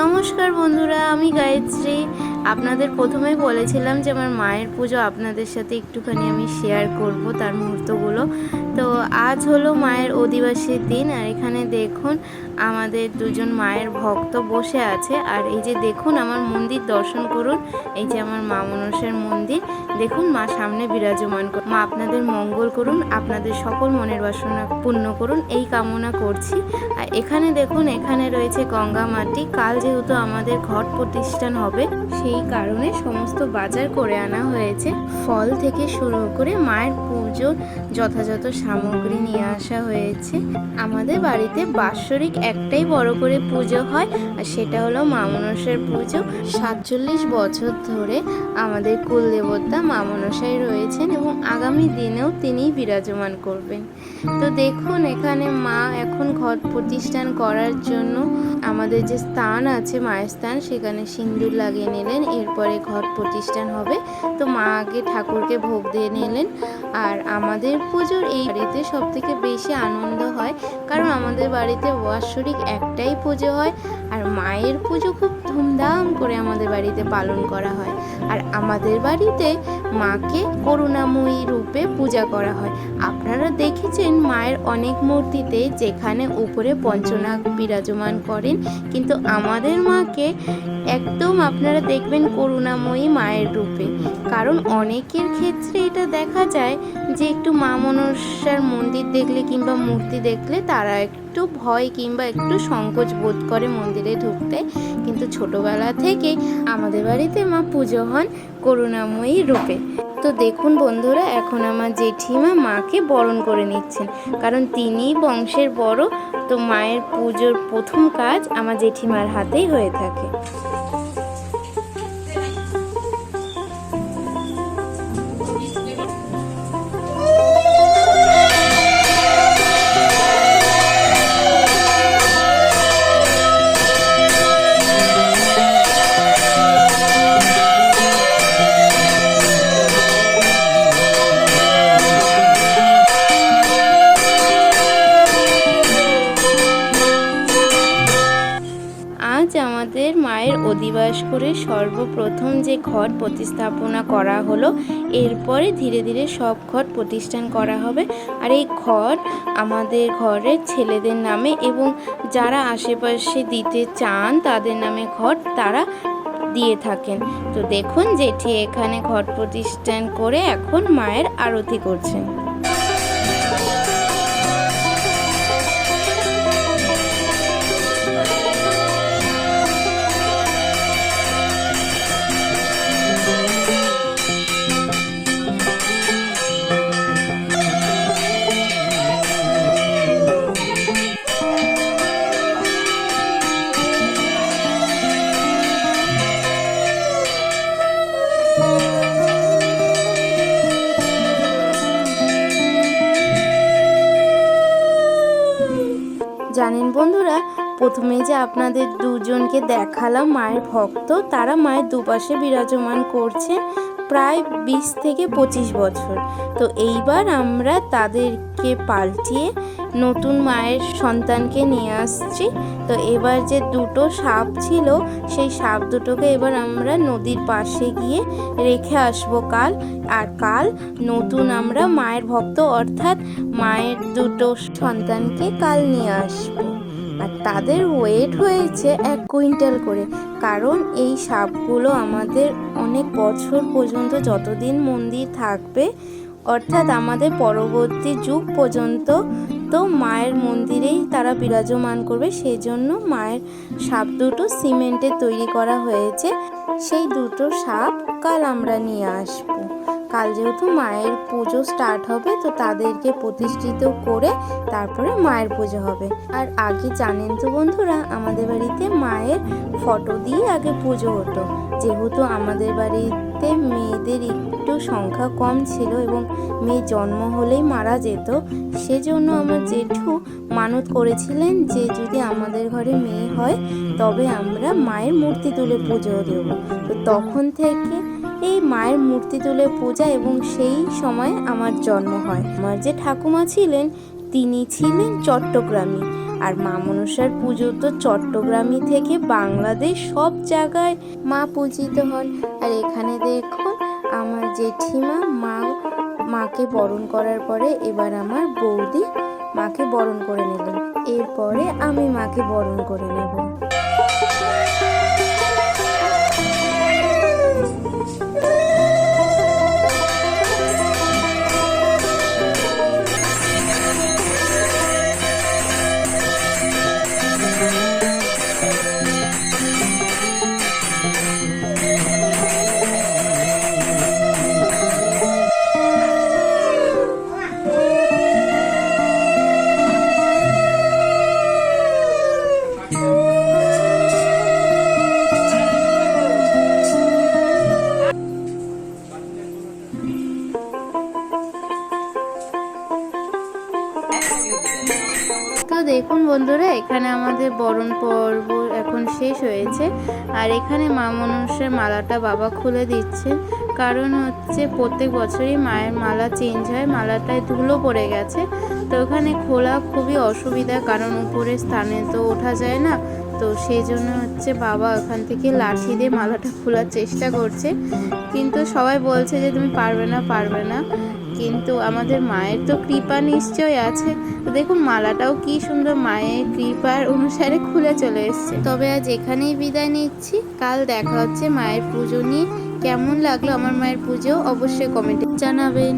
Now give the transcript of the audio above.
নমস্কার বন্ধুরা আমি গায়ত্রী। আপনাদের প্রথমেই বলেছিলাম যে আমার মায়ের পুজো আপনাদের সাথে একটুখানি আমি শেয়ার করব তার মুহূর্তগুলো। তো আজ হলো মায়ের অধিবাসীর দিন আর এখানে দেখুন আমাদের দুজন মায়ের ভক্ত বসে আছে। আর এই যে দেখুন আমার মন্দির দর্শন করুন, এই যে আমার মা মনসার মন্দির। দেখুন মা সামনে বিরাজমান করুন মা আপনাদের মঙ্গল করুন, আপনাদের সকল মনের বাসনা পূর্ণ করুন, এই কামনা করছি। আর এখানে দেখুন, এখানে রয়েছে গঙ্গা মাটি। কাল যেহেতু আমাদের ঘট প্রতিষ্ঠান হবে, সেই কারণে সমস্ত বাজার করে আনা হয়েছে। ফল থেকে শুরু করে মায়ের পুজোর যথাযথ সামগ্রী নিয়ে আসা হয়েছে। আমাদের বাড়িতে বাৎসরিক একটাই বড় করে পুজো হয়, আর সেটা হলো মা মনসার পুজো। সাতচল্লিশ বছর ধরে আমাদের কুলদেবতা মা মনসাই রয়েছেন এবং আগামী দিনেও তিনিই বিরাজমান করবেন। তো দেখুন, এখানে মা এখন ঘট প্রতিষ্ঠান করার জন্য আমাদের যে স্থান আছে, মায়ের স্থান, সেখানে সিন্দুর লাগিয়ে নিলেন। এরপরে ঘট প্রতিষ্ঠান হবে। তো মা আগে ঠাকুরকে ভোগ দিয়ে নিলেন। আর আমাদের পুজোর এই বাড়িতে সব থেকে বেশি আনন্দ হয়, কারণ আমাদের বাড়িতে বাৎসরিক একটাই পুজো হয় আর মায়ের পুজো খুব ধুমধাম করে আমাদের বাড়িতে পালন করা হয়। আর আমাদের বাড়িতে মাকে করুণাময়ী রূপে পূজা করা হয়। আপনারা দেখেছেন মায়ের অনেক মূর্তিতে যেখানে উপরে পঞ্চনাগ বিরাজমান করেন, কিন্তু আমাদের মাকে একদম আপনারা দেখবেন করুণাময়ী মায়ের রূপে। কারণ অনেকের ক্ষেত্রে এটা দেখা যায় যে একটু মা মনসার মন্দির দেখলে কিংবা মূর্তি দেখলে তারা একটু ভয় কিংবা একটু সংকোচ বোধ করে মন্দিরে ঢুকতে। কিন্তু ছোটবেলা থেকে আমাদের বাড়িতে মা পুজো হন করুণাময়ী রূপে। তো দেখুন বন্ধুরা, এখন আমার জেঠিমা মাকে বরণ করে নিচ্ছেন। কারণ তিনি বংশের বড়, তো মায়ের পুজোর প্রথম কাজ আমার জেঠিমার হাতেই হয়ে থাকে। আজ আমাদের মায়ের অধিবাস করে সর্বপ্রথম যে ঘট প্রতিস্থাপনা করা হলো, এরপরে ধীরে ধীরে সব ঘট প্রতিষ্ঠান করা হবে। আর এই ঘট আমাদের ঘরের ছেলেদের নামে এবং যারা আশেপাশে দিতে চান তাদের নামে ঘট তারা দিয়ে থাকেন। তো দেখুন, জেঠি এখানে ঘট প্রতিষ্ঠান করে এখন মায়ের আরতি করছেন। বন্ধুরা প্রথমে যে আপনাদের দুজনকে দেখালাম, মায়ের ভক্ত, তারা মায়ের দুপাশে বিরাজমান করছে প্রায় বিশ থেকে পঁচিশ বছর। তো এইবার আমরা তাদেরকে পাল্টিয়ে নতুন মায়ের সন্তানকে নিয়ে আসছি। তো এবার যে দুটো সাপ ছিল, সেই সাপ দুটোকে এবার আমরা নদীর পাশে গিয়ে রেখে আসব কাল। আর কাল নতুন আমরা মায়ের ভক্ত, অর্থাৎ মায়ের দুটো সন্তানকে কাল নিয়ে আসব। আর তাদের ওয়েট হয়েছে এক কুইন্টাল করে। কারণ এই সাপগুলো আমাদের অনেক বছর পর্যন্ত যতদিন মন্দির থাকবে, অর্থাৎ আমাদের পরবর্তী যুগ পর্যন্ত তো মায়ের মন্দিরেই তারা বিরাজমান করবে। সেই জন্য মায়ের সাপ দুটো সিমেন্টের তৈরি করা হয়েছে। সেই দুটো সাপ কাল আমরা নিয়ে আসব। কাল যেহেতু মায়ের পুজো স্টার্ট হবে, তো তাদেরকে প্রতিষ্ঠিত করে তারপরে মায়ের পুজো হবে। আর আগে জানেন তো বন্ধুরা, আমাদের বাড়িতে মায়ের ফটো দিয়ে আগে পুজো হতো। যেহেতু আমাদের বাড়িতে মেয়েদের একটু সংখ্যা কম ছিল এবং মেয়ে জন্ম হলেই মারা যেত, সেজন্য আমার জেঠু মানত করেছিলেন যে যদি আমাদের ঘরে মেয়ে হয়, তবে আমরা মায়ের মূর্তি তুলে পুজো দেব। তো তখন থেকে এই মায়ের মূর্তি তুলে পূজা এবং সেই সময় আমার জন্ম হয়। আমার যে ঠাকুমা ছিলেন, তিনি ছিলেন চট্টগ্রামী। আর মা মনসার পুজো তো চট্টগ্রামই থেকে বাংলাদেশ সব জায়গায় মা পূজিত হন। আর এখানে দেখুন আমার জেঠিমা মা, মাকে বরণ করার পরে এবার আমার বৌদি মাকে বরণ করে নিলেন। এরপরে আমি মাকে বরণ করে নেব। বন্ধুরা, এখানে আমাদের বরণ পর্ব এখন শেষ হয়েছে। আর এখানে মা মনসার মালাটা বাবা খুলে দিচ্ছে কারণ হচ্ছে প্রত্যেক বছরই মায়ের মালা চেঞ্জ হয়, মালাটায় ধুলো পড়ে গেছে। তো ওখানে খোলা খুবই অসুবিধা, কারণ উপরের স্থানে তো ওঠা যায় না। তো সেই জন্য হচ্ছে বাবা ওখান থেকে লাঠি দিয়ে মালাটা খোলার চেষ্টা করছে। কিন্তু সবাই বলছে যে, তুমি পারবে না পারবে না। কিন্তু আমাদের মায়ের তো কৃপা নিশ্চয় আছে। তো দেখুন, মালাটাও কি সুন্দর মায়ের কৃপার অনুসারে খুলে চলে এসছে। তবে আজ এখানেই বিদায় নিচ্ছি। কাল দেখা হচ্ছে মায়ের পুজো নিয়ে। কেমন লাগল আমার মায়ের পুজো? অবশ্যই কমেন্টে জানাবেন।